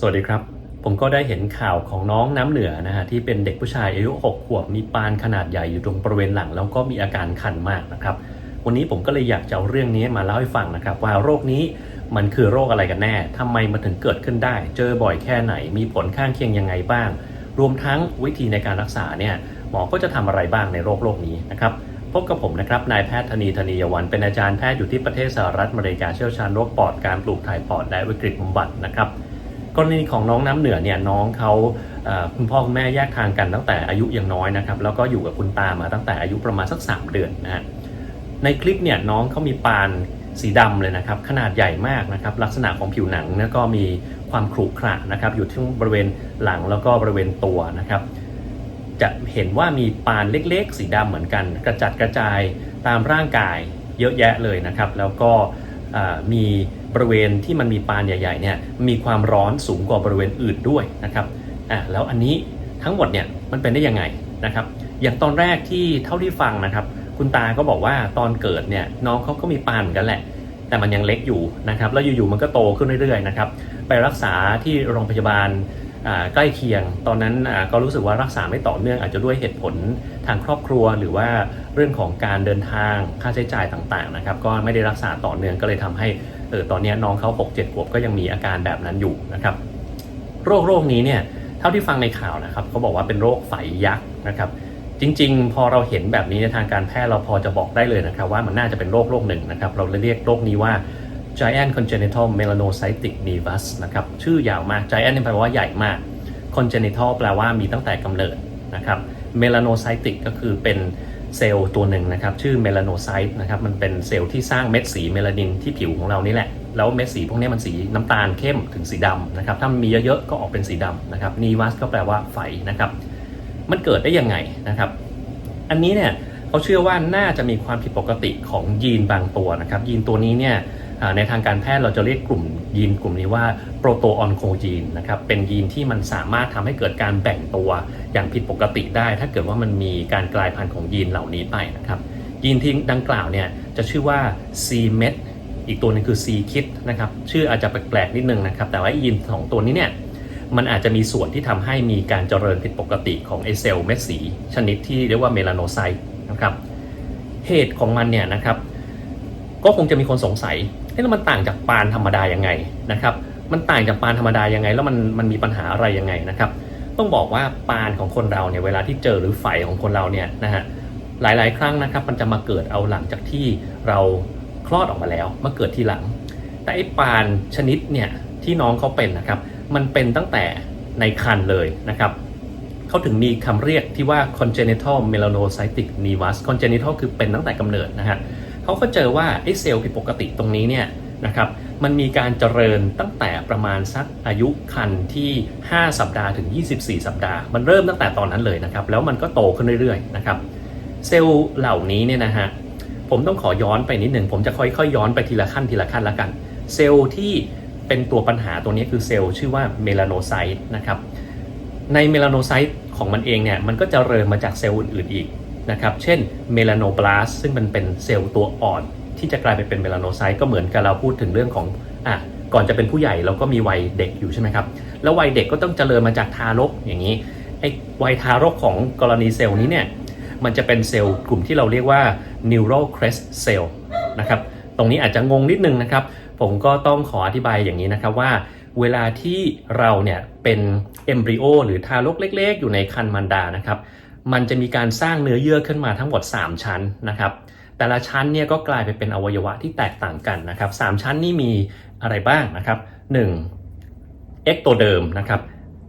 สวัสดีครับ ผมก็ได้เห็นข่าวของน้องน้ำเหนือนะฮะที่เป็นเด็กผู้ชายอายุ 6 ขวบมีปานขนาดใหญ่อยู่ตรงบริเวณหลัง แล้วก็มีอาการคันมากนะครับ วันนี้ผมก็เลยอยากจะเอาเรื่องนี้มาเล่าให้ฟังนะครับ ว่าโรคนี้มันคือโรคอะไรกันแน่ทำไมมันถึงเกิดขึ้นได้ เจอบ่อยแค่ไหน มีผลข้างเคียงยังไงบ้าง รวมทั้งวิธีในการรักษาเนี่ยหมอก็จะทำอะไรบ้างในโรคโรคนี้นะครับพบกับผมนะครับนายแพทย์ธนีธนียวันเป็นอาจารย์แพทย์อยู่ที่ประเทศสหรัฐอเมริกาเชี่ยวชาญโรคปอดการปลูกถ่ายปอดและวิกฤตบำบัดนะครับ กรณีของน้องน้ำเหนือเนี่ยน้องเขาคุณพ่อคุณแม่แยกทางกันตั้งแต่อายุยังน้อยนะครับแล้วก็อยู่กับคุณตามาตั้งแต่อายุประมาณสัก 3 เดือนนะฮะในคลิปเนี่ยน้องเขามีปานสีดำเลยนะครับขนาดใหญ่มากนะครับลักษณะของผิวหนังเนี่ยก็มีความขรุขระนะครับอยู่ที่บริเวณหลังแล้วก็บริเวณตัวนะครับจะเห็นว่ามีปานเล็กๆ สีดำเหมือนกัน กระจัดกระจายตามร่างกายเยอะแยะเลยนะครับ แล้วก็มี บริเวณที่มันมีปานใหญ่ๆเนี่ยมีความร้อนสูงกว่าบริเวณอื่นด้วยนะครับอะแล้วอันนี้ทั้งหมดเนี่ยมันเป็นได้ยังไงนะครับ อย่างตอนแรกที่เท่าที่ฟังนะครับ คุณตาก็บอกว่าตอนเกิดเนี่ยน้องเขาก็มีปานเหมือนกันแหละ แต่มันยังเล็กอยู่นะครับแล้วอยู่ๆมันก็โตขึ้นเรื่อยๆนะครับไปรักษาที่โรงพยาบาลใกล้เคียง ตอนนั้นก็รู้สึกว่ารักษาไม่ต่อเนื่องอาจจะด้วยเหตุผลทางครอบครัวหรือว่าเรื่องของการเดินทางค่าใช้จ่ายต่างๆนะครับ ก็ไม่ได้รักษาต่อเนื่องก็เลยทำให้ เออตอนนี้น้องเขา6 7ขวบก็ยังมีอาการแบบนั้นอยู่นะครับ โรคโรคนี้เนี่ยเท่าที่ฟังในข่าวนะครับเขาบอกว่าเป็นโรคไฝยักษ์นะครับจริง ๆ พอเราเห็นแบบนี้ในทางการแพทย์เราพอจะบอกได้เลยนะครับว่ามันน่าจะเป็นโรคโรคหนึ่งนะครับเราเรียกโรคนี้ว่า giant congenital melanocytic nevus นะครับชื่อยาวมาก giant แปลว่าใหญ่มาก congenital แปลว่ามีตั้งแต่กำเนิดนะครับ melanocytic ก็คือเป็น เซลล์ตัวหนึ่งนะครับ ชื่อเมลานไซต์นะครับ มันเป็นเซลล์ที่สร้างเม็ดสีเมลานินที่ผิวของเรานี่แหละ แล้วเม็ดสีพวกนี้มันสีน้ำตาลเข้มถึงสีดำนะครับ ถ้ามันมีเยอะๆ ก็ออกเป็นสีดำนะครับนีวัสก็แปลว่าไฝนะครับ มันเกิดได้ยังไงนะครับ อันนี้เนี่ยเขาเชื่อว่าน่าจะมีความผิดปกติของยีนบางตัวนะครับ ยีนตัวนี้เนี่ย ในทางการแพทย์เราจะเรียกกลุ่มยีนกลุ่มนี้ว่าโปรโตออนโคยีนนะครับเป็นยีนที่มันสามารถทำให้เกิดการแบ่งตัวอย่างผิดปกติได้ ถ้าเกิดว่ามันมีการกลายพันธุ์ของยีนเหล่านี้ไปนะครับยีนที่ดังกล่าวเนี่ยจะชื่อว่า c-met อีกตัวหนึงคือ c-kit นะครับชื่ออาจจะแปลกๆนิดนึงนะครับแต่ว่ายีนสองตัวนี้เนี่ยมันอาจจะมีส่วนที่ทำให้มีการเจริญผิดปกติของไอเซลล์เม็ดสี ชนิดที่เรียกว่าเมลานไซต์นะครับเหตุของมันเนี่ยนะครับก็คงจะมีคนสงสัย อ๊ะแล้วมันต่างจากปานธรรมดายังไงนะครับ มันต่างจากปานธรรมดายังไง แล้วมันมันมีปัญหาอะไรยังไงนะครับ ต้องบอกว่าปานของคนเราเนี่ยเวลาที่เจอหรือไฟของคนเราเนี่ยนะฮะหลายๆ ครั้งนะครับ มันจะมาเกิดเอาหลังจากที่เราคลอดออกมาแล้วมาเกิดทีหลัง แต่ไอ้ปานชนิดเนี่ยที่น้องเขาเป็นนะครับ มันเป็นตั้งแต่ในครรภ์เลยนะครับเขาถึงมีคำเรียกที่ว่า congenital melanocytic nevus congenital คือเป็นตั้งแต่กำเนิดนะฮะ เขาก็เจอว่าไอ้เซลล์ผิดปกติตรงนี้เนี่ยนะครับมันมีการเจริญตั้งแต่ประมาณสักอายุคันที่ 5 สัปดาห์ถึง 24 สัปดาห์ มันเริ่มตั้งแต่ตอนนั้นเลยนะครับ แล้วมันก็โตขึ้นเรื่อยๆนะครับเซลล์เหล่านี้เนี่ยนะฮะผมต้องขอย้อนไปนิดหนึ่งผมจะค่อยๆย้อนไปทีละขั้นทีละขั้นละกัน เซลล์ที่เป็นตัวปัญหาตัวนี้คือเซลล์ชื่อว่าเมลาโนไซต์นะครับในเมลาโนไซต์ของมันเองเนี่ยมันก็จะเริญมาจากเซลล์อื่นๆอีก นะครับ เช่นเมลาโนบลาสซึ่งมันเป็นเซลล์ตัวอ่อน ที่จะกลายไปเป็นเมลาโนไซต์ก็เหมือนกับเราพูดถึงเรื่องของอะก่อนจะเป็นผู้ใหญ่เราก็มีวัยเด็กอยู่ใช่ไหมครับ แล้ววัยเด็กก็ต้องเจริญมาจากทารกอย่างนี้ไอ้วัยทารกของกรณีเซลล์นี้เนี่ยมันจะเป็นเซลล์กลุ่มที่เราเรียกว่า neural crest cell นะครับตรงนี้อาจจะงงนิดนึงนะครับ ผมก็ต้องขออธิบายอย่างนี้นะครับว่า เวลาที่เราเนี่ยเป็นเอมบริโอหรือทารกเล็ก ๆ อยู่ในคันมันดานะครับ มันจะมีการสร้างเนื้อเยื่อขึ้นมาทั้งหมด 3 ชั้นนะครับ แต่ละชั้นเนี่ยก็กลายไปเป็นอวัยวะที่แตกต่างกันนะครับสามชั้นนี่มีอะไรบ้างนะครับ1เอ็กโตเดิมนะครับ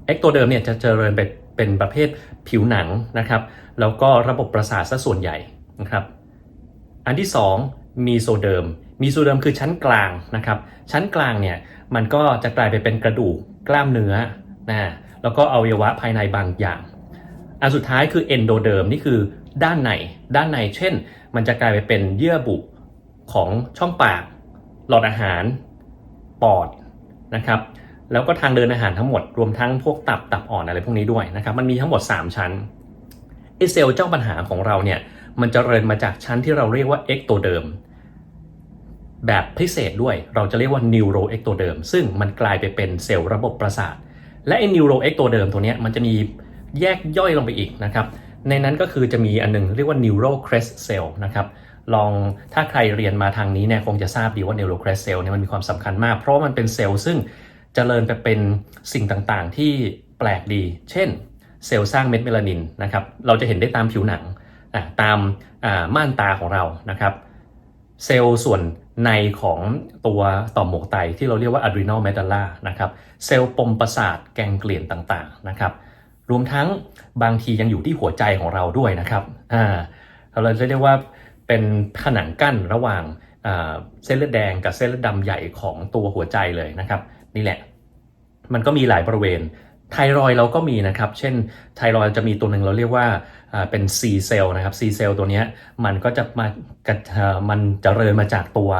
เอ็กโตเดิมเนี่ยจะเจริญเป็นเป็นประเภทผิวหนังนะครับ แล้วก็ระบบประสาทซะส่วนใหญ่นะครับ อันที่2มีโซเดิม มีโซเดิมคือชั้นกลางนะครับ ชั้นกลางเนี่ยมันก็จะกลายไปเป็นกระดูกกล้ามเนื้อนะแล้วก็อวัยวะภายในบางอย่าง อันสุดท้ายคือเอนโดเดิมนี่คือด้านในด้านในเช่น มันจะกลายไปเป็นเยื่อบุของช่องปาก หลอดอาหาร ปอดนะครับแล้วก็ทางเดินอาหารทั้งหมดรวมทั้งพวกตับตับอ่อนอะไรพวกนี้ด้วยนะครับมันมีทั้งหมด 3 ชั้นไอเซลล์เจ้าปัญหาของเราเนี่ยมันจเจริญมาจากชั้นที่เราเรียกว่าเอ็กโตเดิมแบบพิเศษด้วยเราจะเรียกว่า neurox ตัวเดิมซึ่งมันกลายไปเป็นเซลล์ระบบประสาท และไอ้ neurox ตัวเดิมตัวเนี้ยมันจะมี แยกย่อยลงไปอีกนะครับ ในนั้นก็คือจะมีอันหนึงเรียกว่า neural crest cell นะครับลองถ้าใครเรียนมาทางนี้เนี่ยคงจะทราบดีว่า neural crest cell เนี่ยมันมีความสำคัญมาก เพราะมันเป็นเซลล์ซึ่งเจริญไปเป็นสิ่งต่างๆ ที่แปลกดี เช่น เซลล์สร้างเม็ดเมลานินนะครับเราจะเห็นได้ตามผิวหนังตามม่านตาของเรานะครับเซลล์ส่วนในของตัวต่อมหมวกไตที่เราเรียกว่า adrenal medulla นะครับเซลล์ปมประสาทแกงเกลียนต่างๆนะครับ รวมทั้งบางทียังอยู่ที่หัวใจของเราด้วยนะครับอ่าเราจะเรียกว่าเป็นผนังกั้นระหว่างเส้นเลือดแดงกับเส้นเลือดดำใหญ่ของตัวหัวใจเลยนะครับ นี่แหละ มันก็มีหลายบริเวณไทรอยเราก็มีนะครับ เช่นไทรอยจะมีตัวหนึ่งเราเรียกว่าเป็น C เซลล์นะครับ C เซลล์ตัวนี้มันก็จะมากระมันจเจริญมาจากตัว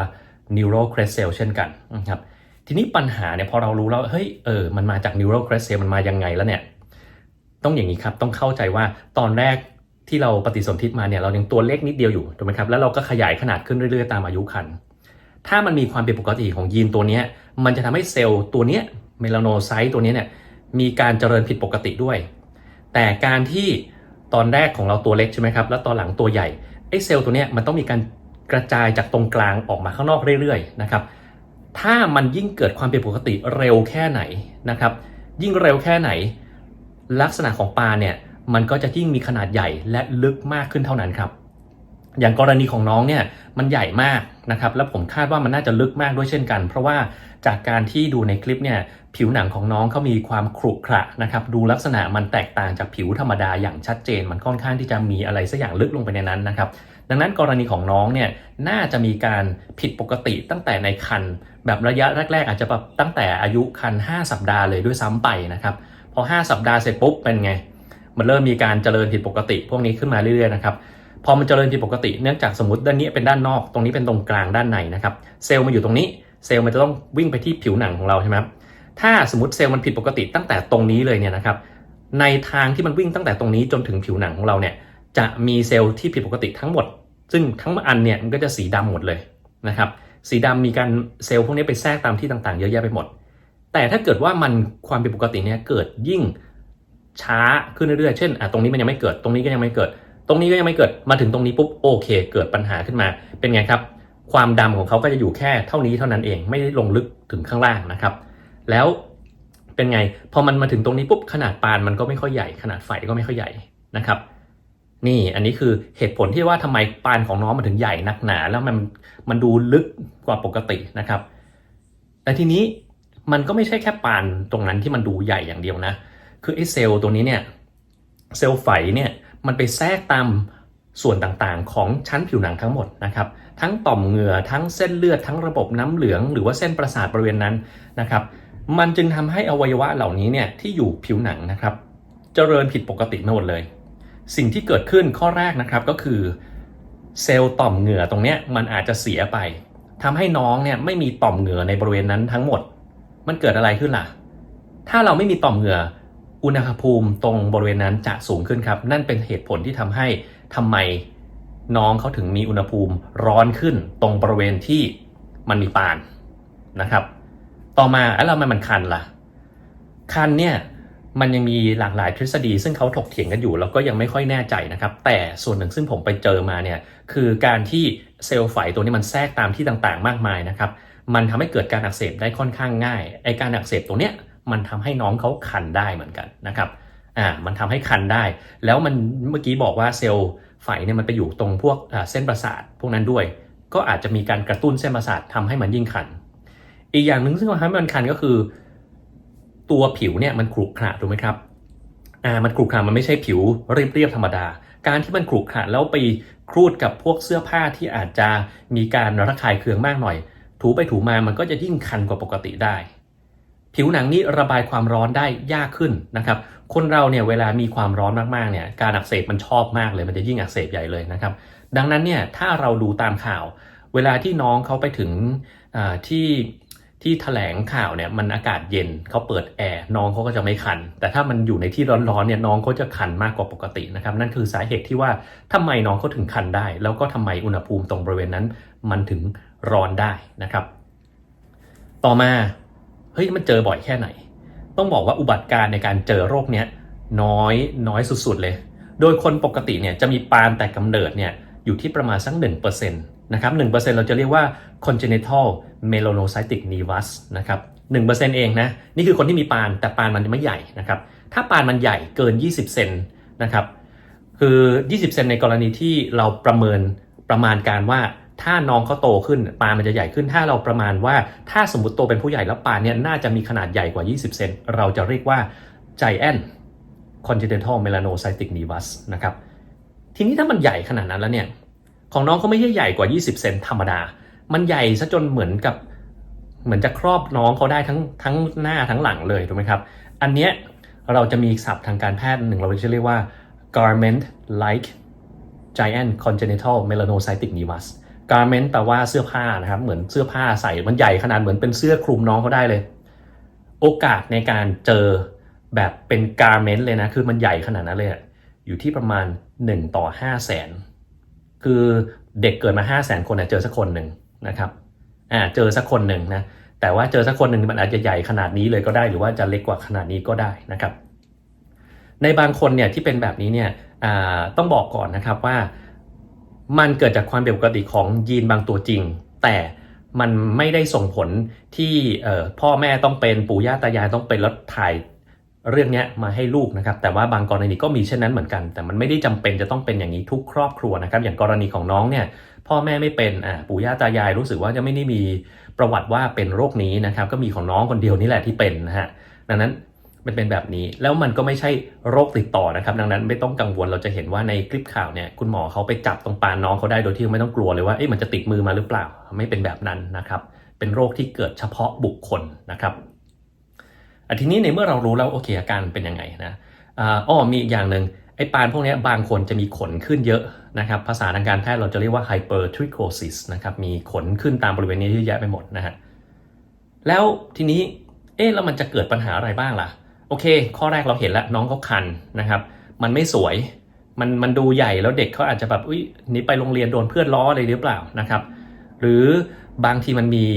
neural crest cell เช่นกันนะครับ ทีนี้ปัญหาเนี่ยพอเรารู้แล้ว เฮ้ยเออมันมาจาก neural crest cell มันมายังไงแล้วเนี่ย ต้องอย่างนี้ครับต้องเข้าใจว่าตอนแรกที่เราปฏิสนธิมาเนี่ยเรายังตัวเล็กนิดเดียวอยู่ถูกไหมครับแล้วเราก็ขยายขนาดขึ้นเรื่อยๆตามอายุคันถ้ามันมีความผิดปกติของยีนตัวนี้มันจะทำให้เซลล์ตัวนี้เมลาโนไซต์ตัวนี้เนี่ยมีการเจริญผิดปกติด้วย แต่การที่ตอนแรกของเราตัวเล็กใช่ไหมครับแล้วตอนหลังตัวใหญ่ไอ้เซลล์ตัวนี้มันต้องมีการกระจายจากตรงกลางออกมาข้างนอกเรื่อยๆนะครับถ้ามันยิ่งเกิดความผิดปกติเร็วแค่ไหนนะครับยิ่งเร็วแค่ไหน ลักษณะของปลาเนี่ยมันก็จะยิ่งมีขนาดใหญ่และลึกมากขึ้นเท่านั้นครับ อย่างกรณีของน้องเนี่ยมันใหญ่มากนะครับ แล้วผมคาดว่ามันน่าจะลึกมากด้วยเช่นกัน เพราะว่าจากการที่ดูในคลิปเนี่ยผิวหนังของน้องเขามีความขรุขระนะครับ ดูลักษณะมันแตกต่างจากผิวธรรมดาอย่างชัดเจน มันค่อนข้างที่จะมีอะไรสักอย่างลึกลงไปในนั้นนะครับ ดังนั้นกรณีของน้องเนี่ยน่าจะมีการผิดปกติตั้งแต่ในคันแบบระยะแรก ๆ อาจจะแบบตั้งแต่อายุคัน5 สัปดาห์เลยด้วยซ้ำไปนะครับ พอ 5 สัปดาห์เสร็จปุ๊บเป็นไง มันเริ่มมีการเจริญผิดปกติ พวกนี้ขึ้นมาเรื่อยๆนะครับพอมันเจริญผิดปกติเนื่องจากสมมติด้านนี้เป็นด้านนอกตรงนี้เป็นตรงกลางด้านในนะครับเซลล์มันอยู่ตรงนี้เซลล์มันจะต้องวิ่งไปที่ผิวหนังของเราใช่ไหมครับถ้าสมมติเซลล์มันผิดปกติตั้งแต่ตรงนี้เลยเนี่ยนะครับในทางที่มันวิ่งตั้งแต่ตรงนี้จนถึงผิวหนังของเราเนี่ยจะมีเซลล์ที่ผิดปกติทั้งหมด ซึ่งทั้งอันเนี่ยมันก็จะสีดำหมดเลยนะครับสีดำมีการเซลล์พวกนี้ไปแทรกตามที่ต่างๆ เยอะแยะไปหมด แต่ถ้าเกิดว่ามันความผิดปกติเนี่ยเกิดยิ่งช้าขึ้นเรื่อยๆ เช่นอะตรงนี้มันยังไม่เกิด ตรงนี้ก็ยังไม่เกิด ตรงนี้ก็ยังไม่เกิด มาถึงตรงนี้ปุ๊บโอเค เกิดปัญหาขึ้นมา เป็นไงครับ ความดำของเขาก็จะอยู่แค่เท่านี้เท่านั้นเอง ไม่ได้ลงลึกถึงข้างล่างนะครับ แล้วเป็นไง พอมันมาถึงตรงนี้ปุ๊บขนาดปานมันก็ไม่ค่อยใหญ่ ขนาดไฟก็ไม่ค่อยใหญ่นะครับ นี่อันนี้คือเหตุผลที่ว่าทำไมปานของน้องมันถึงใหญ่นักหนา แล้วมันมันดูลึกกว่าปกตินะครับ แต่ทีนี้ มันก็ไม่ใช่แค่ปานตรงนั้นที่มันดูใหญ่อย่างเดียวนะ คือไอ้เซลล์ตัวนี้เนี่ยเซลล์ไฝเนี่ยมันไปแทรกตามส่วนต่างๆ ของชั้นผิวหนังทั้งหมดนะครับ ทั้งต่อมเหงื่อทั้งเส้นเลือดทั้งระบบน้ำเหลือง หรือว่าเส้นประสาทบริเวณนั้นนะครับ มันจึงทำให้อวัยวะเหล่านี้เนี่ยที่อยู่ผิวหนังนะครับเจริญผิดปกติไม่หมดเลย สิ่งที่เกิดขึ้นข้อแรกนะครับก็คือเซลล์ต่อมเหงื่อตรงเนี้ยมันอาจจะเสียไปทำให้น้องเนี่ยไม่มีต่อมเหงื่อในบริเวณนั้นทั้งหมด มันเกิดอะไรขึ้นล่ะ ถ้าเราไม่มีต่อมเหงื่อ อุณหภูมิตรงบริเวณนั้นจะสูงขึ้นครับ นั่นเป็นเหตุผลที่ทำให้ทำไมน้องเขาถึงมีอุณหภูมิร้อนขึ้นตรงบริเวณที่มันมีปานนะครับ ต่อมาแล้วมันมันคันล่ะ คันเนี่ยมันยังมีหลากหลายทฤษฎี ซึ่งเขาถกเถียงกันอยู่แล้วก็ยังไม่ค่อยแน่ใจนะครับ แต่ส่วนหนึ่งซึ่งผมไปเจอมาเนี่ยคือการที่เซลล์ไฝตัวนี้มันแทรกตามที่ต่างๆ มากมายนะครับ มันทำให้เกิดการอักเสบได้ค่อนข้างง่ายไอการอักเสบตัวเนี้ยมันทำให้น้องเขาคันได้เหมือนกันนะครับอ่ามันทำให้คันได้ แล้วมันเมื่อกี้บอกว่าเซลล์ไฝเนี่ยมันไปอยู่ตรงพวกเส้นประสาทพวกนั้นด้วย ก็อาจจะมีการกระตุ้นเส้นประสาททำให้มันยิ่งคัน อีกอย่างหนึ่งซึ่งทำให้มันคันก็คือ ตัวผิวเนี่ยมันขรุขระถูกไหมครับอ่ามันขรุขระมันไม่ใช่ผิวเรียบๆธรรมดา การที่มันขรุขระแล้วไปครูดกับพวกเสื้อผ้าที่อาจจะมีการระคายเคืองมากหน่อย ถูไปถูมามันก็จะยิ่งคันกว่าปกติได้ ผิวหนังนี้ระบายความร้อนได้ยากขึ้นนะครับ คนเราเนี่ยเวลามีความร้อนมากๆเนี่ยการอักเสบมันชอบมากเลยมันจะยิ่งอักเสบใหญ่เลยนะครับ ดังนั้นเนี่ยถ้าเราดูตามข่าว เวลาที่น้องเขาไปถึงอ่าที่ที่แถลงข่าวเนี่ยมันอากาศเย็นเขาเปิดแอร์น้องเขาก็จะไม่คัน แต่ถ้ามันอยู่ในที่ร้อนๆเนี่ยน้องเขาจะคันมากกว่าปกตินะครับนั่นคือสาเหตุที่ว่าทำไมน้องเขาถึงคันได้ แล้วก็ทำไมอุณหภูมิตรงบริเวณนั้น มันถึง ร้อนได้นะครับ ต่อมาเฮ้ยมันเจอบ่อยแค่ไหน ต้องบอกว่าอุบัติการณ์ในการเจอโรคเนี้ยน้อยน้อยสุดๆเลย โดยคนปกติเนี่ยจะมีปานแต่กำเนิดเนี่ยอยู่ที่ประมาณสัก1%นะครับ1%เราจะเรียกว่า congenital melanocytic nevus นะครับ1%เองนะนี่คือคนที่มีปานแต่ปานมันไม่ใหญ่นะครับถ้าปานมันใหญ่เกิน 20 เซนนะครับคือ 20 เซนในกรณีที่เราประเมินประมาณการว่า ถ้าน้องเขาโตขึ้นปลามันจะใหญ่ขึ้น ถ้าเราประมาณว่าถ้าสมมติโตเป็นผู้ใหญ่แล้วปลาเนี่ยน่าจะมีขนาดใหญ่กว่า 20 เซนเราจะเรียกว่า giant congenital melanocytic nevus นะครับทีนี้ถ้ามันใหญ่ขนาดนั้นแล้วเนี่ยของน้องเขาไม่ใช่ใหญ่กว่า 20 เซนธรรมดา มันใหญ่ซะจนเหมือนกับเหมือนจะครอบน้องเขาได้ทั้งทั้งหน้าทั้งหลังเลยถูกไหมครับ อันเนี้ยเราจะมีศัพท์ทางการแพทย์หนึ่งเราจะเรียกว่า garment like giant congenital melanocytic nevus garment แปลว่าเสื้อผ้านะครับเหมือนเสื้อผ้าใส่มันใหญ่ขนาดเหมือนเป็นเสื้อคลุมน้องเขาได้เลย โอกาสในการเจอแบบเป็น garment เลยนะ คือมันใหญ่ขนาดนั้นเลยอยู่ที่ประมาณ 1 ต่อ 5 0 0แสนคือเด็กเกิดมา 5 0 0แสนคนเจอสักคนหนึ่งนะครับอ่าเจอสักคนหนึ่งนะแต่ว่าเจอสักคนหนึ่งมันอาจจะใหญ่ขนาดนี้เลยก็ได้ หรือว่าจะเล็กกว่าขนาดนี้ก็ได้นะครับ ในบางคนเนี่ยที่เป็นแบบนี้เนี่ยต้องบอกก่อนนะครับว่า มันเกิดจากความผิดปกติของยีนบางตัวจริง แต่มันไม่ได้ส่งผลที่พ่อแม่ต้องเป็นปู่ย่าตายายต้องเป็นแล้วถ่ายเรื่องนี้มาให้ลูกนะครับ แต่ว่าบางกรณีก็มีเช่นนั้นเหมือนกัน แต่มันไม่ได้จำเป็นจะต้องเป็นอย่างนี้ทุกครอบครัวนะครับ อย่างกรณีของน้องเนี่ย พ่อแม่ไม่เป็นอ่าปู่ย่าตายายรู้สึกว่าจะไม่ได้มีประวัติว่าเป็นโรคนี้นะครับ ก็มีของน้องคนเดียวนี่แหละที่เป็นนะฮะดังนั้น มันเป็นแบบนี้แล้วมันก็ไม่ใช่โรคติดต่อนะครับ ดังนั้นไม่ต้องกังวลเราจะเห็นว่าในคลิปข่าวเนี่ยคุณหมอเขาไปจับตรงปานน้องเขาได้โดยที่ไม่ต้องกลัวเลยว่าเอ๊ะมันจะติดมือมาหรือเปล่า ไม่เป็นแบบนั้นนะครับ เป็นโรคที่เกิดเฉพาะบุคคลนะครับอะทีนี้ในเมื่อเรารู้แล้วโอเคอาการเป็นยังไงนะอ่าอ้อมีอีกอย่างหนึ่งไอ้ปานพวกนี้บางคนจะมีขนขึ้นเยอะนะครับ ภาษาทางการแพทย์เราจะเรียกว่า hypertrichosis นะครับ มีขนขึ้นตามบริเวณนี้เยอะแยะไปหมดนะฮะ แล้วทีนี้ เอ๊ะ แล้วมันจะเกิดปัญหาอะไรบ้างล่ะ โอเค ข้อแรกเราเห็นแล้วน้องเขาคันนะครับ มันไม่สวย มันมันดูใหญ่แล้วเด็กเขาอาจจะแบบอุ้ยนี่ไปโรงเรียนโดนเพื่อนล้ออะไรหรือเปล่านะครับ หรือบางทีมันมี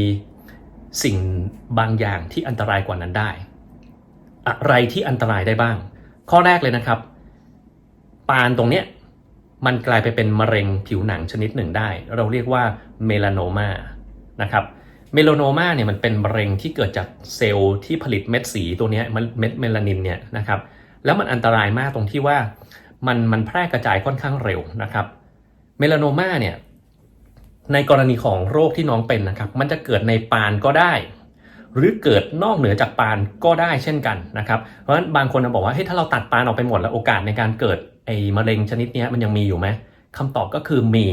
สิ่งบางอย่างที่อันตรายกว่านั้นได้ อะไรที่อันตรายได้บ้าง ข้อแรกเลยนะครับ ปานตรงเนี้ยมันกลายไปเป็นมะเร็งผิวหนังชนิดหนึ่งได้ เราเรียกว่าเมลานมานะครับ เมลานมาเนี่ยมันเป็นมะเร็งที่เกิดจากเซลล์ที่ผลิตเม็ดสีตัวนี้มันเม็ดเมลานินเนี่ยนะครับแล้วมันอันตรายมากตรงที่ว่ามันมันแพร่กระจายค่อนข้างเร็วนะครับเมลานมาเนี่ยในกรณีของโรคที่น้องเป็นนะครับ มันจะเกิดในปานก็ได้ หรือเกิดนอกเหนือจากปานก็ได้เช่นกันนะครับ เพราะฉะนั้นบางคนบอกว่าเฮ้ยถ้าเราตัดปานออกไปหมดแล้วโอกาสในการเกิดไอ้มะเร็งชนิดนี้มันยังมีอยู่ไหมคำตอบก็คือมี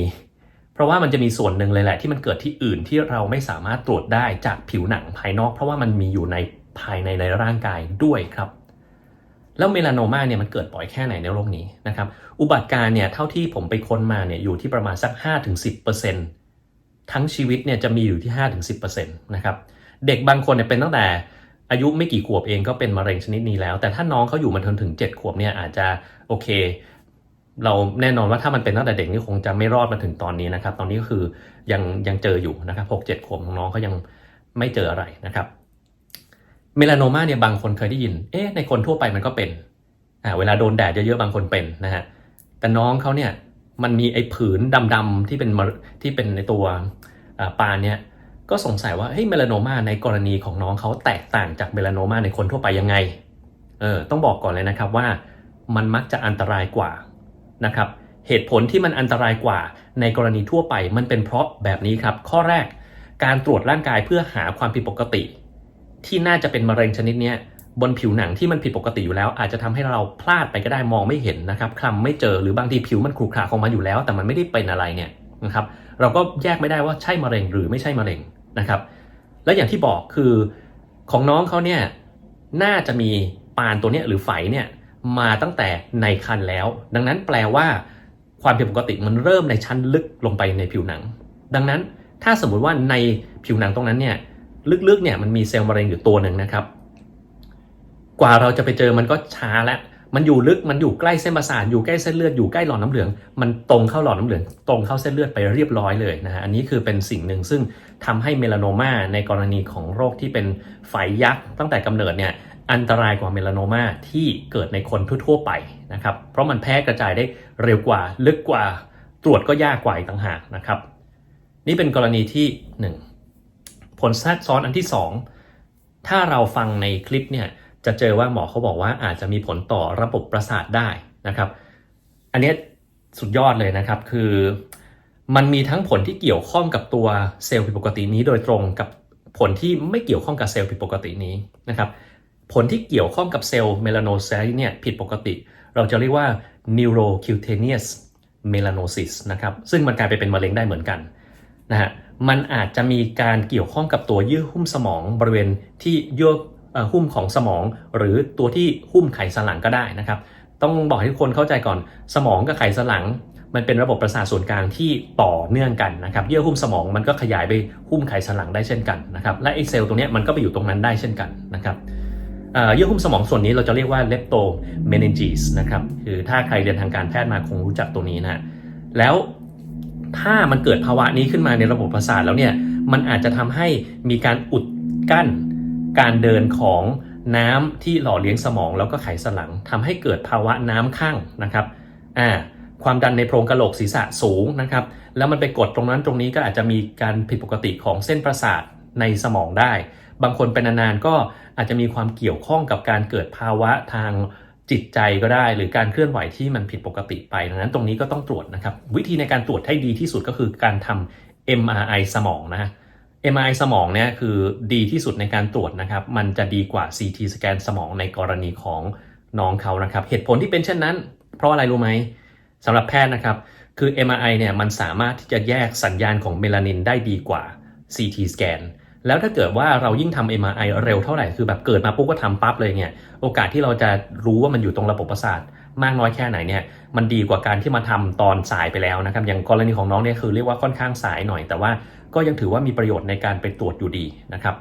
ราะว่ามันจะมีส่วนหนึ่งเลยแหละที่มันเกิดที่อื่นที่เราไม่สามารถตรวจได้จากผิวหนังภายนอก เพราะว่ามันมีอยู่ในภายในในร่างกายด้วยครับ แล้วเมลานโนมาเนี่ยมันเกิดบ่อยแค่ไหนในโลกนี้นะครับ อุบัติการ์เนี่ยเท่าที่ผมไปค้นมาเนี่ยอยู่ที่ประมาณสัก 5-10%ทั้งชีวิตเนี่ยจะมีอยู่ที่ 5-10%นะครับ เด็กบางคนเนี่ยเป็นตั้งแต่อายุไม่กี่ขวบเองก็เป็นมะเร็งชนิดนี้แล้ว แต่ถ้าน้องเขาอยู่มาจนถึง 7 ขวบเนี่ยอาจจะโอเค เราแน่นอนว่าถ้ามันเป็นตั้งแต่เด็กนี่คงจะไม่รอดมาถึงตอนนี้นะครับ ตอนนี้ก็คือยังยังเจออยู่นะครับหกเจ็ดขวบของน้องเขายังไม่เจออะไรนะครับเมลานโมาเนี่ยบางคนเคยได้ยิน เอ๊ะในคนทั่วไปมันก็เป็นอ่าเวลาโดนแดดเยอะๆบางคนเป็นนะฮะ แต่น้องเขาเนี่ยมันมีไอ้ผืนดำๆที่เป็นมะที่เป็นในตัวอ่าปานเนี่ยก็สงสัยว่าเฮ้ยเมลานโมาในกรณีของน้องเขาแตกต่างจากเมลานโมาในคนทั่วไปยังไง เออต้องบอกก่อนเลยนะครับว่ามันมักจะอันตรายกว่า นะครับเหตุผลที่มันอันตรายกว่าในกรณีทั่วไปมันเป็นเพราะแบบนี้ครับ ข้อแรกการตรวจร่างกายเพื่อหาความผิดปกติ ที่น่าจะเป็นมะเร็งชนิดนี้บนผิวหนังที่มันผิดปกติอยู่แล้ว อาจจะทำให้เราพลาดไปก็ได้มองไม่เห็นนะครับคลำไม่เจอหรือบางทีผิวมันขรุขระของมันอยู่แล้ว แต่มันไม่ได้เป็นอะไรเนี่ยนะครับเราก็แยกไม่ได้ว่าใช่มะเร็งหรือไม่ใช่มะเร็งนะครับ และอย่างที่บอกคือของน้องเขาเนี่ยน่าจะมีปานตัวเนี้ยหรือไฝเนี่ย มาตั้งแต่ในคันแล้ว ดังนั้นแปลว่า ความผิดปกติมันเริ่มในชั้นลึกลงไปในผิวหนัง ดังนั้นถ้าสมมุติว่าในผิวหนังตรงนั้นเนี่ยลึกๆเนี่ยมันมีเซลล์มะเร็งอยู่ตัวหนึ่งนะครับ กว่าเราจะไปเจอมันก็ช้าแล้วมันอยู่ลึกมันอยู่ใกล้เส้นประสาทอยู่ใกล้เส้นเลือดอยู่ใกล้หลอดน้ำเหลือง มันตรงเข้าหลอดน้ำเหลือง ตรงเข้าเส้นเลือดไปเรียบร้อยเลยนะฮะอันนี้คือเป็นสิ่งหนึ่งซึ่งทำให้เมลานโมาในกรณีของโรคที่เป็นไฝยักษ์ตั้งแต่กำเนิดเนี่ย อันตรายกว่าเมลานโมาที่เกิดในคนทั่ว ๆ ไปนะครับ เพราะมันแพร่กระจายได้เร็วกว่าลึกกว่าตรวจก็ยากกว่าอีกต่างหากนะครับ นี่เป็นกรณีที่ 1 ผลแทรกซ้อนอันที่ 2 ถ้าเราฟังในคลิปเนี่ยจะเจอว่าหมอเขาบอกว่าอาจจะมีผลต่อระบบประสาทได้นะครับ อันนี้สุดยอดเลยนะครับคือมันมีทั้งผลที่เกี่ยวข้องกับตัวเซลล์ผิดปกตินี้โดยตรงกับผลที่ไม่เกี่ยวข้องกับเซลล์ผิดปกตินี้นะครับ ผลที่เกี่ยวข้องกับเซลล์เมลาโนไซต์เนี่ยผิดปกติ เราจะเรียกว่า neurocutaneous melanosis นะครับ ซึ่งมันกลายไปเป็นมะเร็งได้เหมือนกันนะฮะมันอาจจะมีการเกี่ยวข้องกับตัวเยื่อหุ้มสมองบริเวณที่เยื่อหุ้มของสมอง หรือตัวที่หุ้มไขสันหลังก็ได้นะครับ ต้องบอกให้ทุกคนเข้าใจก่อนสมองกับไขสันหลัง มันเป็นระบบประสาทส่วนกลางที่ต่อเนื่องกันนะครับ เยื่อหุ้มสมองมันก็ขยายไปหุ้มไขสันหลังได้เช่นกันนะครับ และไอเซลล์ตรงนี้มันก็ไปอยู่ตรงนั้นได้เช่นกันนะครับ เยื่อหุ้มสมองส่วนนี้เราจะเรียกว่าเลปโตเมนินจิสนะครับคือถ้าใครเรียนทางการแพทย์มาคงรู้จักตัวนี้นะแล้วถ้ามันเกิดภาวะนี้ขึ้นมาในระบบประสาทแล้วเนี่ยมันอาจจะทำให้มีการอุดกั้นการเดินของน้ำที่หล่อเลี้ยงสมองแล้วก็ไขสันหลังทำให้เกิดภาวะน้ำข้างนะครับอ่าความดันในโพรงกระโหลกศีรษะสูงนะครับ แล้วมันไปกดตรงนั้นตรงนี้ก็อาจจะมีการผิดปกติของเส้นประสาทในสมองได้ บางคนเป็นนานๆก็อาจจะมีความเกี่ยวข้องกับการเกิดภาวะทางจิตใจก็ได้ หรือการเคลื่อนไหวที่มันผิดปกติไปดังนั้นตรงนี้ก็ต้องตรวจนะครับ วิธีในการตรวจให้ดีที่สุดก็คือการทำ MRI สมองนะ MRI สมองเนี่ยคือดีที่สุดในการตรวจนะครับ มันจะดีกว่า CT สแกนสมองในกรณีของน้องเขานะครับ เหตุผลที่เป็นเช่นนั้น เพราะอะไรรู้ไหมสำหรับแพทย์นะครับ คือ MRI เนี่ยมันสามารถที่จะแยกสัญญาณของเมลานินได้ดีกว่า CT สแกน แล้วถ้าเกิดว่าเรายิ่งทำ MRI เร็วเท่าไหร่ คือแบบเกิดมาปุ๊บก็ทำปั๊บเลยเนี่ย โอกาสที่เราจะรู้ว่ามันอยู่ตรงระบบประสาทมากน้อยแค่ไหนเนี่ย มันดีกว่าการที่มาทำตอนสายไปแล้วนะครับ อย่างกรณีของน้องเนี่ยคือเรียกว่าค่อนข้างสายหน่อย แต่ว่าก็ยังถือว่ามีประโยชน์ในการไปตรวจอยู่ดีนะครับ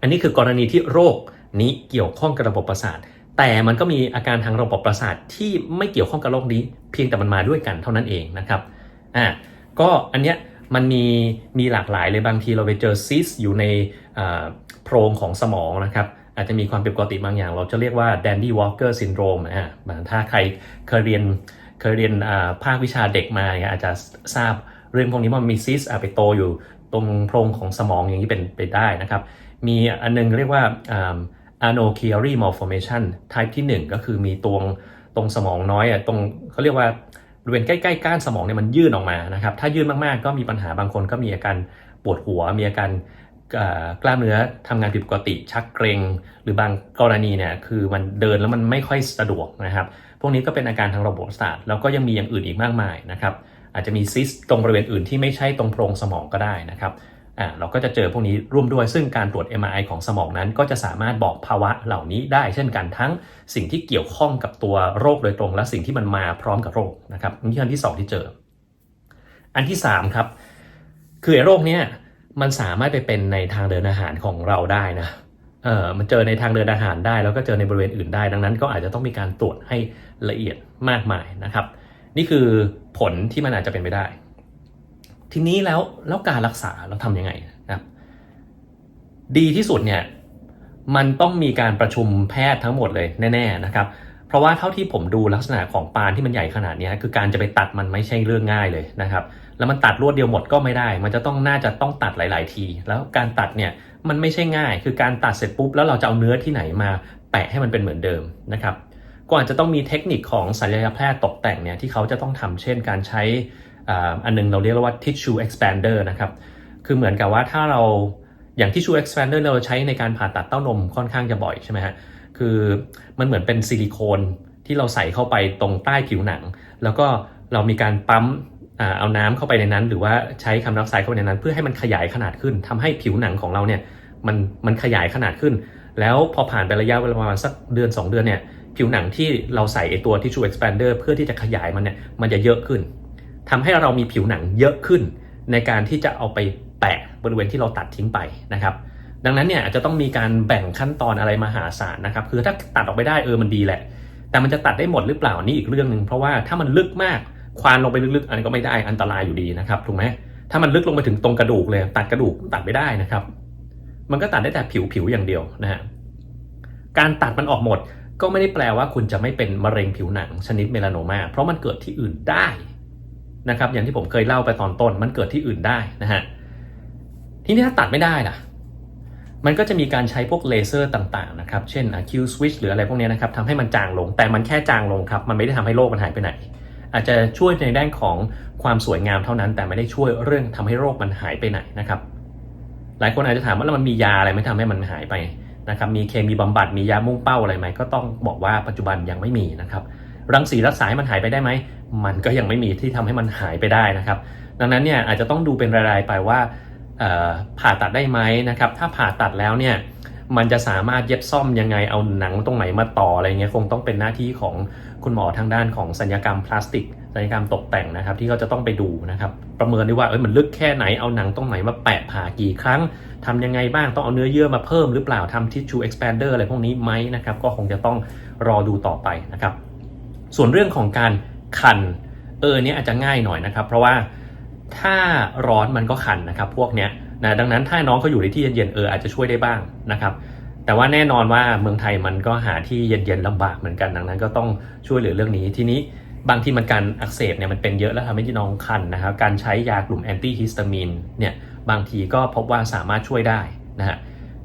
อันนี้คือกรณีที่โรคนี้เกี่ยวข้องกับระบบประสาท แต่มันก็มีอาการทางระบบประสาทที่ไม่เกี่ยวข้องกับโรคนี้ เพียงแต่มันมาด้วยกันเท่านั้นเองนะครับ อ่า ก็อันเนี้ย มันมีมีหลากหลายเลยบางทีเราไปเจอซิสอยู่ในโพรงของสมองนะครับอาจจะมีความผิดปกติบางอย่าง เราจะเรียกว่า Dandy Walker Syndrome นะฮะถ้าใครเคยเรียนเคยเรียนภาควิชาเด็กมาเนี่ยอาจจะทราบเรื่องพวกนี้มันมีซิสไปโตอยู่ตรงโพรงของสมองอย่างนี้เป็นไปได้นะครับ มีอันนึงเรียกว่า Anocchiari malformation type ที่ 1 ก็คือมีตรงตรงสมองน้อยอะตรงเขาเรียกว่า บริเวณใกล้ๆก้านสมองเนี่ยมันยื่นออกมานะครับถ้ายื่นมากๆก็มีปัญหาบางคนก็มีอาการปวดหัว มีอาการกล้ามเนื้อทำงานผิดปกติชักเกรงหรือบางกรณีเนี่ยคือมันเดินแล้วมันไม่ค่อยสะดวกนะครับพวกนี้ก็เป็นอาการทางระบบประสาทแล้วก็ยังมีอย่างอื่นอีกมากมายนะครับอาจจะมีซิสตรงบริเวณอื่นที่ไม่ใช่ตรงโพรงสมองก็ได้นะครับ อ่าเราก็จะเจอพวกนี้ร่วมด้วย ซึ่งการตรวจ MRI ของสมองนั้น ก็จะสามารถบอกภาวะเหล่านี้ได้ เช่นกันทั้งสิ่งที่เกี่ยวข้องกับตัวโรคโดยตรง และสิ่งที่มันมาพร้อมกับโรคนะครับนี่อันที่ 2 ที่เจอ อันที่3ครับคือโรคเนี้ยมันสามารถไปเป็นในทางเดินอาหารของเราได้นะเออมันเจอในทางเดินอาหารได้ แล้วก็เจอในบริเวณอื่นได้ ดังนั้นก็อาจจะต้องมีการตรวจให้ละเอียดมากมายนะครับ นี่คือผลที่มันอาจจะเป็นไปได้ ทีนี้แล้วแล้วการรักษาเราทำยังไงนะครับ ดีที่สุดเนี่ยมันต้องมีการประชุมแพทย์ทั้งหมดเลยแน่ๆนะครับเพราะว่าเท่าที่ผมดูลักษณะของปานที่มันใหญ่ขนาดนี้คือการจะไปตัดมันไม่ใช่เรื่องง่ายเลยนะครับ แล้วมันตัดรวดเดียวหมดก็ไม่ได้ มันจะต้องน่าจะต้องตัดหลาย ๆ ที แล้วการตัดเนี่ยมันไม่ใช่ง่าย คือการตัดเสร็จปุ๊บแล้วเราจะเอาเนื้อที่ไหนมาแปะให้มันเป็นเหมือนเดิมนะครับก็อาจจะต้องมีเทคนิคของศัลยแพทย์ตกแต่งเนี่ยที่เขาจะต้องทำเช่น การใช้ อันนึงเราเรียกว่า tissue expander นะครับ คือเหมือนกับว่าถ้าเราอย่าง tissue expander เราใช้ในการผ่าตัดเต้านมค่อนข้างจะบ่อยใช่ไหมฮะ คือมันเหมือนเป็นซิลิโคนที่เราใส่เข้าไปตรงใต้ผิวหนัง แล้วก็เรามีการปั๊มเอาน้ำเข้าไปในนั้น หรือว่าใช้คำรับสายเข้าไปในนั้น เพื่อให้มันขยายขนาดขึ้นทำให้ผิวหนังของเราเนี่ยมันมันขยายขนาดขึ้น แล้วพอผ่านไประยะเวลาประมาณสักเดือน 2 เดือนเนี่ยผิวหนังที่เราใส่ไอตัว tissue expander เพื่อที่จะขยายมันเนี่ยมันจะเยอะขึ้น ทำให้เรามีผิวหนังเยอะขึ้น ในการที่จะเอาไปแปะบริเวณที่เราตัดทิ้งไปนะครับดังนั้นเนี่ยอาจจะต้องมีการแบ่งขั้นตอนอะไรมหาศาลนะครับคือถ้าตัดออกไปได้เออมันดีแหละ แต่มันจะตัดได้หมดหรือเปล่านี่อีกเรื่องหนึ่งเพราะว่าถ้ามันลึกมากควานลงไปลึกๆ อันนี้ก็ไม่ได้อันตรายอยู่ดีนะครับถูกไหมถ้ามันลึกลงไปถึงตรงกระดูกเลย ตัดกระดูกตัดไม่ได้นะครับ มันก็ตัดได้แต่ผิวๆอย่างเดียวนะฮะการตัดมันออกหมดก็ไม่ได้แปลว่าคุณจะไม่เป็นมะเร็งผิวหนังชนิดเมลานโนมาเพราะมันเกิดที่อื่นได้ นะครับอย่างที่ผมเคยเล่าไปตอนต้นมันเกิดที่อื่นได้นะฮะทีนี้ถ้าตัดไม่ได้ล่ะ มันก็จะมีการใช้พวกเลเซอร์ต่างๆนะครับ เช่น Q switch หรืออะไรพวกนี้นะครับทำให้มันจางลง แต่มันแค่จางลงครับ มันไม่ได้ทำให้โรคมันหายไปไหน อาจจะช่วยในด้านของความสวยงามเท่านั้น แต่ไม่ได้ช่วยเรื่องทำให้โรคมันหายไปไหนนะครับ หลายคนอาจจะถามว่าแล้วมันมียาอะไรไม่ทำให้มันหายไปนะครับ มีเคมีบำบัด มียามุ่งเป้าอะไรไหม ก็ต้องบอกว่าปัจจุบันยังไม่มีนะครับ รังสีรักษาให้มันหายไปได้ไหมมันก็ยังไม่มีที่ทำให้มันหายไปได้นะครับ ดังนั้นเนี่ยอาจจะต้องดูเป็นรายๆไปว่าผ่าตัดได้ไหมนะครับ ถ้าผ่าตัดแล้วเนี่ยมันจะสามารถเย็บซ่อมยังไงเอาหนังตรงไหนมาต่ออะไรเงี้ยคงต้องเป็นหน้าที่ของคุณหมอทางด้านของสัญญกรรมพลาสติกสัญญกรรมตกแต่งนะครับ ที่เขาจะต้องไปดูนะครับ ประเมินด้วยว่าเอ้ยมันลึกแค่ไหนเอาหนังตรงไหนมาแปะผ่ากี่ครั้งทำยังไงบ้างต้องเอาเนื้อเยื่อมาเพิ่มหรือเปล่าทำทิชชูเอ็กซ์แพนเดอร์อะไรพวกนี้ไหมนะครับ ก็คงจะต้องรอดูต่อไปนะครับ ส่วนเรื่องของการ คัน เออเนี้ยอาจจะง่ายหน่อยนะครับ เพราะว่าถ้าร้อนมันก็คันนะครับ พวกเนี้ยนะดังนั้นถ้าน้องเขาอยู่ในที่เย็นๆเอออาจจะช่วยได้บ้างนะครับ แต่ว่าแน่นอนว่าเมืองไทยมันก็หาที่เย็นๆลำบากเหมือนกันดังนั้น ก็ต้องช่วยเหลือเรื่องนี้ทีนี้บางที่มันการอักเสบเนี่ยมันเป็นเยอะแล้วทำให้น้องคันนะครับการใช้ยากลุ่มแอนตี้ฮิสตามีนเนี่ยบางทีก็พบว่าสามารถช่วยได้นะฮะ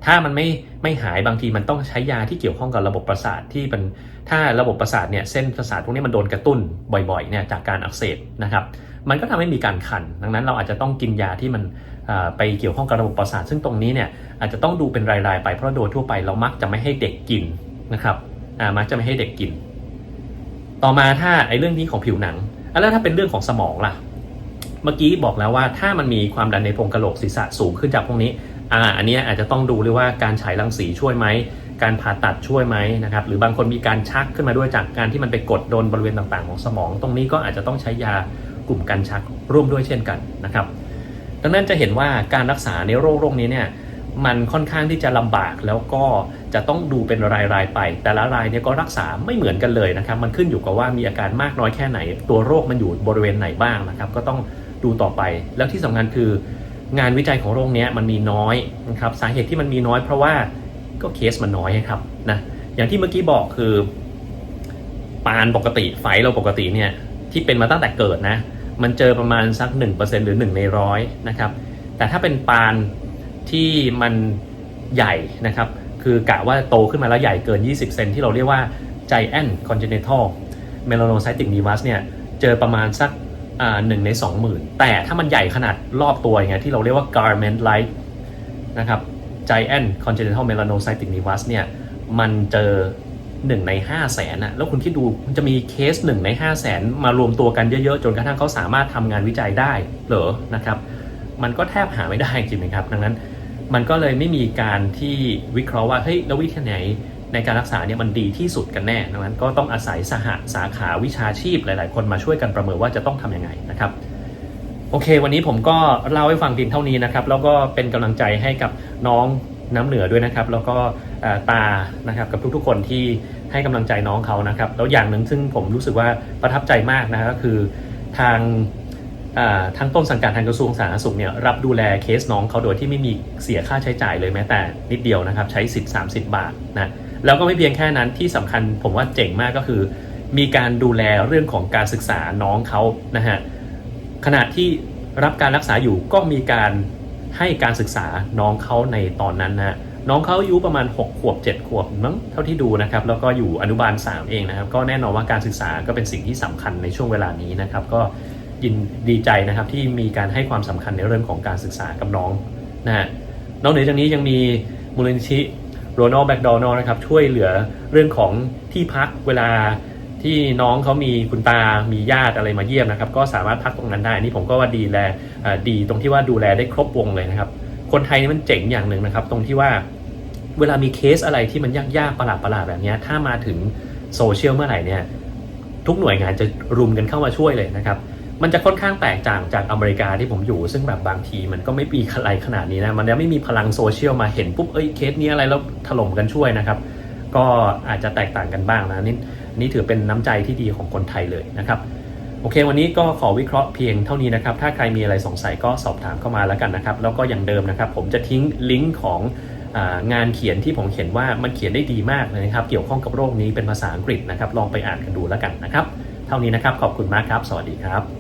ถ้ามันไม่ไม่หายบางทีมันต้องใช้ยาที่เกี่ยวข้องกับระบบประสาทที่เป็นถ้าระบบประสาทเนี่ยเส้นประสาทพวกนี้มันโดนกระตุ้นบ่อยๆเนี่ยจากการอักเสบนะครับมันก็ทำให้มีการคัน ดังนั้นเราอาจจะต้องกินยาที่มันไปเกี่ยวข้องกับระบบประสาท ซึ่งตรงนี้เนี่ยอาจจะต้องดูเป็นรายๆไปเพราะโดยทั่วไปเรามักจะไม่ให้เด็กกินนะครับมักจะไม่ให้เด็กกิน ต่อมาถ้าไอ้เรื่องนี้ของผิวหนังแล้วถ้าเป็นเรื่องของสมองล่ะ เมื่อกี้บอกแล้วว่าถ้ามันมีความดันในโพรงกระโหลกศีรษะสูงขึ้นจากพวกนี้ อ่าอันนี้อาจจะต้องดูเลยว่าการฉายรังสีช่วยไหมการผ่าตัดช่วยไหมนะครับหรือบางคนมีการชักขึ้นมาด้วยจากการที่มันไปกดโดนบริเวณต่างๆ ของสมอง ตรงนี้ก็อาจจะต้องใช้ยากลุ่มการชักร่วมด้วยเช่นกันนะครับ ดังนั้นจะเห็นว่าการรักษาในโรคโรคนี้เนี่ยมันค่อนข้างที่จะลำบากแล้วก็จะต้องดูเป็นรายๆไป แต่ละรายเนี่ยก็รักษาไม่เหมือนกันเลยนะครับ มันขึ้นอยู่กับว่ามีอาการมากน้อยแค่ไหน ตัวโรคมันอยู่บริเวณไหนบ้างนะครับ ก็ต้องดูต่อไปแล้วที่สำคัญคือ งานวิจัยของโรคนี้มันมีน้อยนะครับสาเหตุที่มันมีน้อยเพราะว่าก็เคสมันน้อยครับนะอย่างที่เมื่อกี้บอกคือ ปานปกติไฟเราปกติเนี่ยที่เป็นมาตั้งแต่เกิดนะ มันเจอประมาณสัก 1%หรือ 1 ในร้อยนะครับแต่ถ้าเป็นปานที่มันใหญ่นะครับ คือกะว่าโตขึ้นมาแล้วใหญ่เกิน 20 เซนที่เราเรียกว่า giant congenital melanocytic nevus เนี่ยเจอประมาณสัก หนึ่งใน20,000แต่ถ้ามันใหญ่ขนาดรอบตัวอย่างเงี้ยที่เราเรียกว่า garment like นะครับ giant congenital melanocytic nevus เนี่ยมันเจอ1ใน5 0 0แสนอะแล้วคุณคิดดูมันจะมีเคส1ใน5 0 0แสนมารวมตัวกันเยอะๆ จนกระทั่งเขาสามารถทำงานวิจัยได้เหรอนะครับ มันก็แทบหาไม่ได้จริงๆครับ ดังนั้นมันก็เลยไม่มีการที่วิเคราะห์ว่าเฮ้ยแล้ววิธีไหน ในการรักษาเนี่ยมันดีที่สุดกันแน่ดังนั้นก็ต้องอาศัยสหสาขาวิชาชีพหลาย ๆ คนมาช่วยกันประเมินว่าจะต้องทํำยังไงนะครับโอเค วันนี้ผมก็เล่าให้ฟังเพียงเท่านี้นะครับ แล้วก็เป็นกำลังใจให้กับน้องน้ำเหนือด้วยนะครับ แล้วก็ตานะครับกับทุกๆคนที่ให้กำลังใจน้องเขานะครับ แล้วอย่างหนึ่งซึ่งผมรู้สึกว่าประทับใจมากนะก็คือทางทั้งต้นสังกัดทางกระทรวงสาธารณสุขเนี่ยรับดูแลเคสน้องเขาโดยที่ไม่มีเสียค่าใช้จ่ายเลยแม้แต่นิดเดียวนะครับ ใช้สิทธิ์30 บาทนะ แล้วก็ไม่เพียงแค่นั้นที่สำคัญผมว่าเจ๋งมากก็คือ มีการดูแลเรื่องของการศึกษาน้องเขานะฮะขณะที่รับการรักษาอยู่ก็มีการให้การศึกษาน้องเขาในตอนนั้นนะน้องเขาอายุประมาณ 6 ขวบ 7 ขวบมั้งเท่าที่ดูนะครับ แล้วก็อยู่อนุบาล 3 เองนะครับ ก็แน่นอนว่าการศึกษาก็เป็นสิ่งที่สำคัญในช่วงเวลานี้นะครับ ก็ยินดีใจนะครับที่มีการให้ความสำคัญในเรื่องของการศึกษากับน้องนะฮะนอกเหนือจากนี้ยังมีมูลนิธิ โรนัลแบ็กดอนอนะครับช่วยเหลือเรื่องของที่พักเวลาที่น้องเขามีคุณตา มีญาติอะไรมาเยี่ยมนะครับ ก็สามารถพักตรงนั้นได้นี่ผมก็ว่าดีแลดีตรงที่ว่าดูแลได้ครบวงเลยนะครับ คนไทยนี่มันเจ๋งอย่างหนึ่งนะครับ ตรงที่ว่าเวลามีเคสอะไรที่มันยากๆประหลาดประหลาดแบบนี้ ถ้ามาถึงโซเชียลเมื่อไหร่เนี่ย ทุกหน่วยงานจะรุมกันเข้ามาช่วยเลยนะครับ มันจะค่อนข้างแตกต่างจากอเมริกาที่ผมอยู่ ซึ่งแบบบางทีมันก็ไม่ปีอะไรขนาดนี้นะ มันยังไม่มีพลังโซเชียลมาเห็นปุ๊บเอ้ยเคสนี้อะไรแล้วถล่มกันช่วยนะครับ ก็อาจจะแตกต่างกันบ้างนะนี่นี่ถือเป็นน้ำใจที่ดีของคนไทยเลยนะครับโอเค วันนี้ก็ขอวิเคราะห์เพียงเท่านี้นะครับ ถ้าใครมีอะไรสงสัยก็สอบถามเข้ามาแล้วกันนะครับ แล้วก็อย่างเดิมนะครับ ผมจะทิ้งลิงก์ของงานเขียนที่ผมเขียนว่ามันเขียนได้ดีมากเลยนะครับ เกี่ยวข้องกับโรคนี้เป็นภาษาอังกฤษนะครับ ลองไปอ่านกันดูแล้วกันนะครับ เท่านี้นะครับ ขอบคุณมากครับ สวัสดีครับ